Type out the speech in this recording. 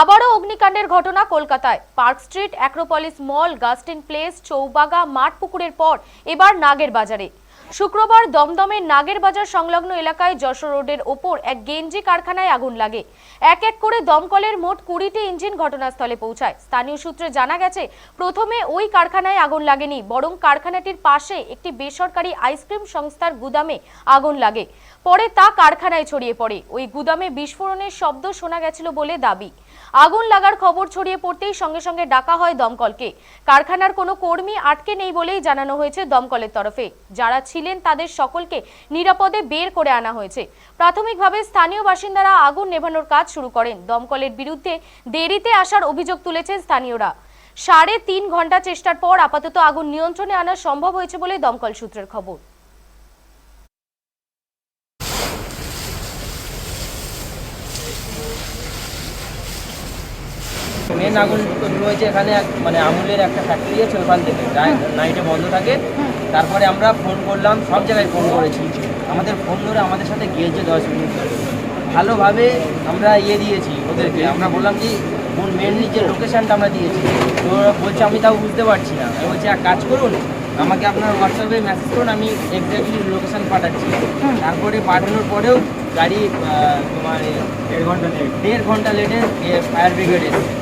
আবারও অগ্নিকাণ্ডের ঘটনা কলকাতায়। পার্ক স্ট্রিট অ্যাক্রোপলিস মল গাস্টিন প্লেস চৌবাগা মাঠ পুকুরের পর এবার নাগের বাজারে। শুক্রবার দমদমের নাগের বাজার সংলগ্ন এলাকায় যশোর রোডের ওপর এক গেঞ্জি কারখানায় আগুন লাগে। এক এক করে দমকলের মোট কুড়িটি ইঞ্জিন ঘটনাস্থলে পৌঁছায়। স্থানীয় সূত্রে জানা গেছে, প্রথমে ওই কারখানায় আগুন লাগেনি, বরং কারখানাটির পাশে একটি বেসরকারি আইসক্রিম সংস্থার গুদামে আগুন লাগে। পরে তা কারখানায় ছড়িয়ে পড়ে। ওই গুদামে বিস্ফোরণের শব্দ শোনা গেছিল বলে দাবি। আগুন লাগার খবর ছড়িয়ে পড়তেই সঙ্গে সঙ্গে ডাকা হয় দমকলকে। কারখানার কোনো কর্মী আটকে নেই বলেই জানানো হয়েছে দমকলের তরফে। যারা ছিলেন তাদের সকলকে নিরাপদে বের করে আনা হয়েছে। প্রাথমিকভাবে স্থানীয় বাসিন্দারা আগুন নেভানোর কাজ শুরু করেন। দমকলের বিরুদ্ধে দেরিতে আসার অভিযোগ তুলেছেন স্থানীয়রা। সাড়ে তিন ঘণ্টা চেষ্টার পর আপাতত আগুন নিয়ন্ত্রণে আনা সম্ভব হয়েছে বলে দমকল সূত্রের খবর। মেন আগুন শুরু হয়েছে এখানে মানে আমুলের একটা ফ্যাক্টরি আছে ওখান থেকে। নাইটে বন্ধ থাকে। তারপরে আমরা ফোন করলাম সব জায়গায় ফোন করেছি। আমাদের ফোন ধরে আমাদের সাথে গিয়েছে দশ মিনিট। ভালোভাবে আমরা ইয়ে দিয়েছি ওদেরকে। আমরা বললাম কি কোন মেনলি যে লোকেশানটা আমরা দিয়েছি তো ওরা বলছে আমি তাও বুঝতে পারছি না। আমি বলছি এক কাজ করুন আমাকে আপনার হোয়াটসঅ্যাপে মেসেজ করুন আমি এক্স্যাক্টলি লোকেশান পাঠাচ্ছি। তারপরে পাঠানোর পরেও গাড়ি তোমার দেড় ঘণ্টা লেট দেড় ঘণ্টা লেটে ফায়ার ব্রিগেড এসেছে।